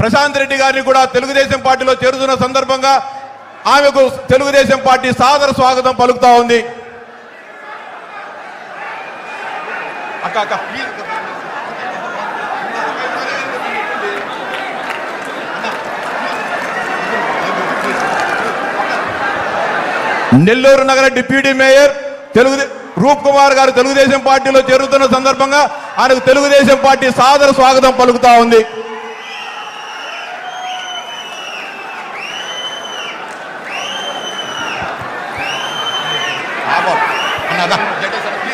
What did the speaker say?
ప్రశాంత్ రెడ్డి గారిని కూడా తెలుగుదేశం పార్టీలో చేరుతున్న సందర్భంగా ఆమెకు తెలుగుదేశం పార్టీ సాదర స్వాగతం పలుకుతా ఉంది. అక్క అక్క నెల్లూరు నగర డిప్యూటీ మేయర్ తెలుగు రూప్ కుమార్ గారు తెలుగుదేశం పార్టీలో చేరుతున్న సందర్భంగా ఆయనకు తెలుగుదేశం పార్టీ సాదర స్వాగతం పలుకుతా ఉంది. Bravo. Another.